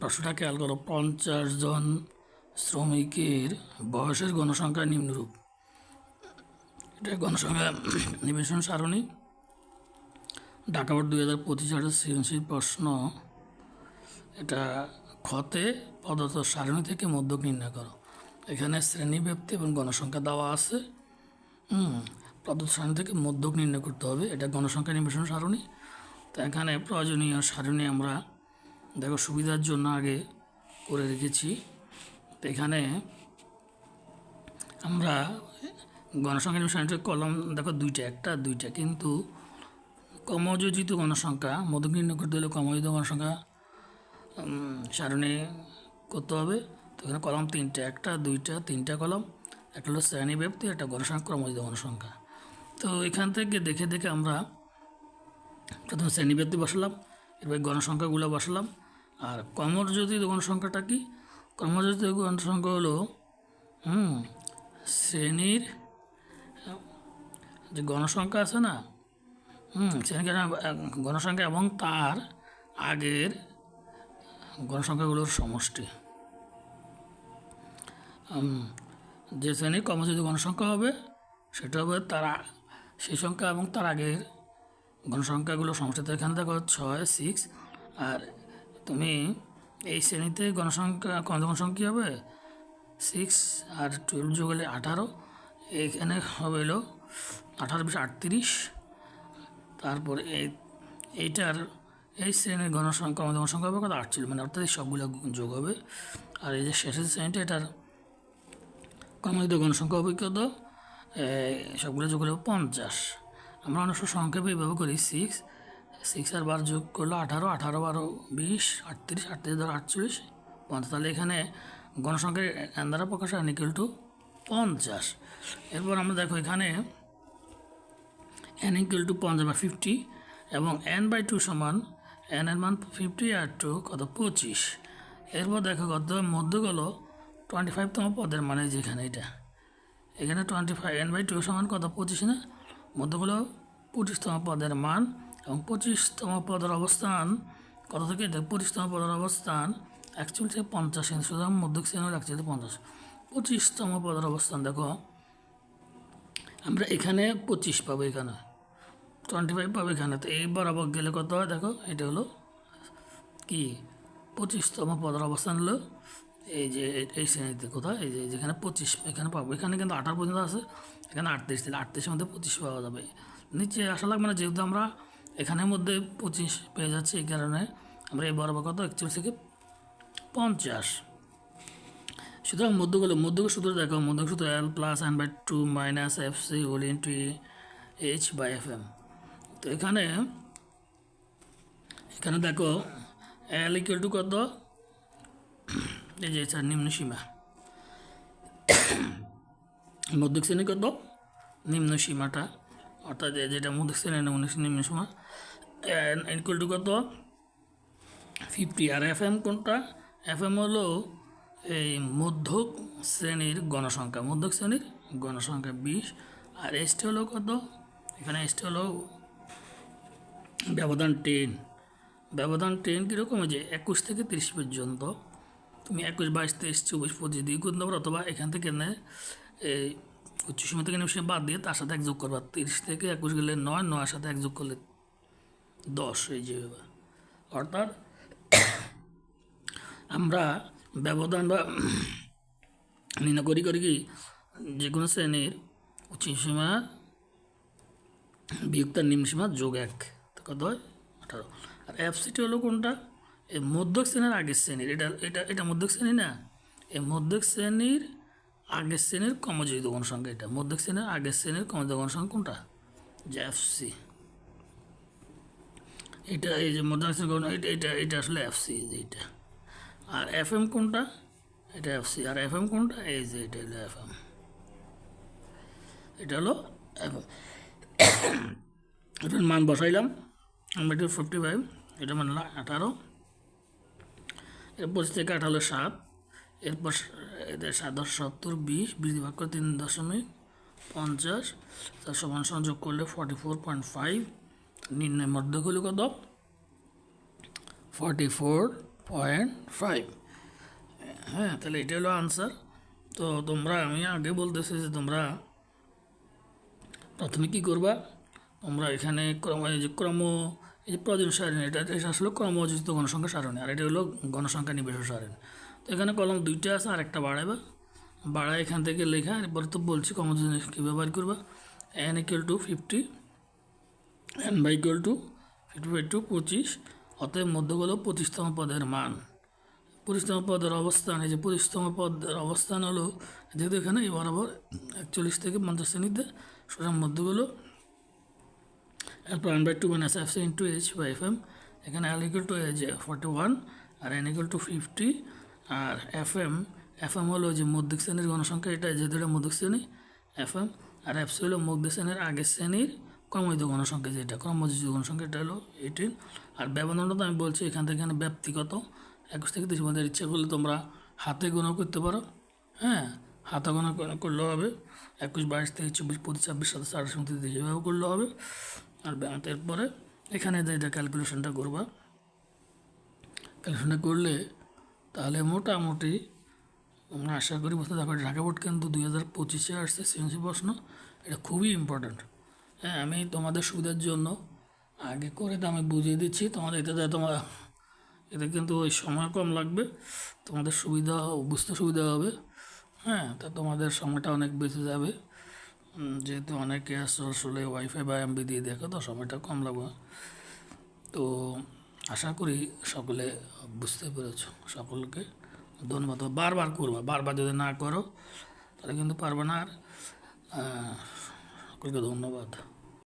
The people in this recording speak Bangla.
প্রশ্নটা খেয়াল করো পঞ্চাশ জন শ্রমিকের বয়সের গণসংখ্যা নিম্নরূপ। এটা গণসংখ্যা নিবেশন সারণী। ঢাকা দুই হাজার পঁচিশ সালের সৃজনশীল প্রশ্ন, এটা ক্ষতে পদার্থ সারণী থেকে মধ্যক নির্ণয় করো। এখানে শ্রেণি, ব্যক্তি এবং গণসংখ্যা দেওয়া আছে। পদার্থ সারণী থেকে মধ্যক নির্ণয় করতে হবে। এটা গণসংখ্যা নিবেশন সারণী। তো এখানে প্রয়োজনীয় সারণী আমরা দেখো, সুবিধার জন্য আগে করে রেখেছি। তো এখানে আমরা গণসংখ্যা নিবেশনের কলম দেখো দুইটা, একটা, দুইটা। কিন্তু কমযোজিত গণসংখ্যা নির্ণয় করতে হলে কমযোজিত গণসংখ্যা সারণী করতে হবে। তো এখানে কলম তিনটা, একটা, দুইটা, তিনটা কলম, একটা হলো শ্রেণি ব্যক্তি একটা গণসংখ্যা, ক্রমযোজিত গণসংখ্যা। তো এখান থেকে দেখে দেখে আমরা প্রথমে শ্রেণি ব্যক্তি বসালাম, এরপর গণসংখ্যাগুলো বসালাম। আর কমরজ্যোতি গণসংখ্যাটা কি? কর্মজ্যোতি গণসংখ্যা হলো, হুম, শ্রেণির, যে গণসংখ্যা আছে না, হুম, শ্রেণির গণসংখ্যা এবং তার আগের গণসংখ্যাগুলোর সমষ্টি। যে শ্রেণির কর্মচারী গণসংখ্যা হবে, সেটা হবে তার সেই সংখ্যা এবং তার আগের গণসংখ্যাগুলো সমষ্টি। তো এখানে দেখো ছয় সিক্স আর তুমি এই শ্রেণীতে গণসংখ্যা কী হবে? সিক্স আর টুয়েলভ যোগ হলে আঠারো, এখানে হবে হলো আঠারো বিশ আটত্রিশ। তারপর এই, এইটার, এই শ্রেণির গণসংখ্যা গণসংখ্যা হবে কত? আটচল্লিশ মানে অর্থাৎ সবগুলো যোগ হবে। আর এই যে শেষের শ্রেণীটা এটার কমিত গণসংখ্যা হবে কত? সবগুলো যোগ হলে পঞ্চাশ। আমরা অনেক সংক্ষেপে এইভাবে করি সিক্স সিক্স আর বার যোগ করল আঠারো আঠারো বারো বিশ, আটত্রিশ আটত্রিশ ধরো আটচল্লিশ, পঞ্চাশ। তাহলে এখানে গণসংখ্যার দ্বারা প্রকাশ হয় নিকেল টু পঞ্চাশ। এরপর আমরা দেখো এখানে এন ইকুয়াল টু পঞ্চাশ বা ফিফটি এবং এন বাই টু সমান এন এর মান ফিফটি আর টু কত? পঁচিশ। এরপর দেখো কত? মধ্যে গেলো টোয়েন্টি ফাইভতম পদের মানে যেখানে এটা। এখানে twenty five N by two সমান কত? পঁচিশ না? মধ্যগুলো পঁচিশতম পদের মান পঁচিশতম পদের অবস্থান, কত থেকে? পঁচিশতম পদের অবস্থান অ্যাকচুয়ালি থেকে পঞ্চাশ সুতরাং মধ্যক শ্রেণি অ্যাকচুয়ালি পঞ্চাশ। পঁচিশতম পদের অবস্থান, দেখো। আমরা এখানে পঁচিশ পাবো এখানে। টোয়েন্টি ফাইভ পাবো এখানে। তো এই বরাবর গেলে কত হয়? দেখো, এটা হলো কি? পঁচিশতম পদের অবস্থান হলো এই যে, এই- শ্রেণীতে কোথায়? এই যে, যেখানে পঁচিশ এখানে পাবো। এখানে কিন্তু আঠারো পর্যন্ত আছে। এখানে আটত্রিশ দিলে আটত্রিশের মধ্যে পঁচিশ পাওয়া যাবে। নিচে আসা লাগবে না, যেহেতু আমরা এখানের মধ্যে পঁচিশ পেয়ে যাচ্ছে এই কারণে। আমরা এই বরাবর কত? একচল্লিশ থেকে পঞ্চাশ। সুতরাং মধ্যগুলো মধ্যক সূত্র দেখো। মধ্যক সূত্র L plus N by two minus F C whole into H by F M তো এখানে এখানে দেখো এল ইকুয়াল টু কত? এই যে স্যার নিম্ন সীমা। মধ্যক শ্রেণি কত? নিম্ন সীমাটা। অর্থাৎ এই যেটা মধ্যক শ্রেণি নিম্ন নিম্ন সীমা ইকুয়াল টু কত? ফিফটি আর এফ এম কোনটা? এফ এম হলো এই মধ্যক শ্রেণির গণসংখ্যা, মধ্যক শ্রেণির গণসংখ্যা বিশ। আর এসটি হলো কত? এখানে এসটি হলো ব্যবধান টেন ব্যবধান টেন কীরকম? যে একুশ থেকে তিরিশ পর্যন্ত। তুমি একুশ, বাইশ, তেইশ, চব্বিশ, পঁচিশ দিয়ে করতে পারো অথবা এখান থেকে নে এই উচ্চসীমা থেকে নিম্নসীমা বাদ দিয়ে তার সাথে এক যোগ করবা। তিরিশ থেকে একুশ গেলে নয়, নয়ের সাথে এক যোগ করলে দশ, এই যে অর্থাৎ আমরা ব্যবধান বা নির্ণয় করি করি কি? যে কোনো শ্রেণির উচ্চসীমা বিয়োগ তার নিম্নসীমা যোগ এক কত হয়? আঠারো। আর এফসিটি হলো কোনটা? এই মধ্যক শ্রেণির আগের শ্রেণির। এটা এটা এটা মধ্যক শ্রেণি না? এই মধ্যক শ্রেণির আগের শ্রেণির কমযোজিত গণসংখ্যা এটা মধ্যক শ্রেণির আগের শ্রেণির কমযোজিত গণসংখ্যা কোনটা? যে এফসি এটা এই যে মধ্যক শ্রেণির এটা এটা এটা আসলে এফসি যে এটা। আর এফ এম কোনটা? এটা এফসি আর এফ এম কোনটা? এই যে এটা হলো এফ এম এটা হলো এফ এম এটার মান বসাইলাম আমরা ফিফটি ফাইভ এটা মানে আঠারো। এর পঁচিশ থেকে আঠারো সাত। এরপর এদের সাত দশ সত্তর, বিশ দিয়ে ভাগ করে তিন দশমিক পঞ্চাশ, তার সমান সংযোগ করলে ফর্টি ফোর পয়েন্ট ফাইভ নির্ণয় মধ্যক কত? ফর্টি ফোর পয়েন্ট ফাইভ হ্যাঁ তাহলে এটা হলো আনসার তো তোমরা, আমি আগে বলতেছি যে তোমরা প্রথমে কী করবা? তোমরা এখানে ক্রম যে ক্রম, এই প্রয়োজন সারণী, এটা আসলে ক্রমযোজিত গণসংখ্যা সারণী, আর এটা হলো গণসংখ্যা নিবেশ সারণী। এখানে কলম দুইটা আছে আর একটা বাড়াইবা। বাড়ায় এখান থেকে লেখা, এরপরে তো বলছি ক্রমযোজন কী ব্যবহার করবা। N equal to fifty N by equal to fifty by two পঁচিশ, অতএব মধ্যগুলো পঁচিশতম পদের মান। পঁচিশতম পদের অবস্থান, এই যে পঁচিশতম পদের অবস্থান হলো, যেহেতু এখানে এই বরাবর একচল্লিশ থেকে পঞ্চাশ শ্রেণীতে, সুতরাং মধ্যগুলো এরপর N by two minus F into H by F M এখানে L equal to as forty one R N equal to fifty আর এফ এম এফ এম হলো যে মধ্যিক শ্রেণির গণসংখ্যা, এটা এটা মধ্যিক শ্রেণি এফ এম আর এফসি হলো মধ্যিক শ্রেণির আগের শ্রেণির ক্রমিত গণসংখ্যা যেটা ক্রমযোজিত গণসংখ্যা, এটা হলো এইটিন আর ব্যবধানটা তো আমি বলছি, এখান থেকে এখানে ব্যক্তিগত, একুশ থেকে তিরিশ মধ্যে ইচ্ছা করলে তোমরা হাতে গোনা করতে পারো হ্যাঁ? হাতে গোনা করে- করলেও হবে, একুশ, বাইশ থেকে চব্বিশ, পঁচিশ, ছাব্বিশ, সাতাশ, আঠাশ, উনত্রিশ এভাবে করলেও হবে। আর এরপরে এখানে যে এটা ক্যালকুলেশনটা করবা ক্যালকুলেশনটা করলে তাহলে মোটামুটি আমরা আশা করি বুঝতে তারপরে ঢাকা বোর্ড কিন্তু দুই হাজার পঁচিশে আসছে সিএনসি প্রশ্ন, এটা খুবই ইম্পর্ট্যান্ট হ্যাঁ আমি তোমাদের সুবিধার জন্য আগে করে তো আমি বুঝিয়ে দিচ্ছি, তোমাদের এতে তোমার, এতে কিন্তু ওই সময় কম লাগবে, তোমাদের সুবিধা বুঝতে সুবিধা হবে। হ্যাঁ তা তোমাদের সময়টা অনেক বেঁচে যাবে। যেহেতু অনেকে আস- আসলে ওয়াইফাই বা এমবি দিয়ে দেখো, তো সময়টা কম লাগবে। তো আশা করি সকলে বুঝতে পেরেছ সকলকে। ধন্যবাদ। বারবার করব, বারবার যদি না করো, তাহলে কিন্তু পারবে না। আর সকলকে ধন্যবাদ।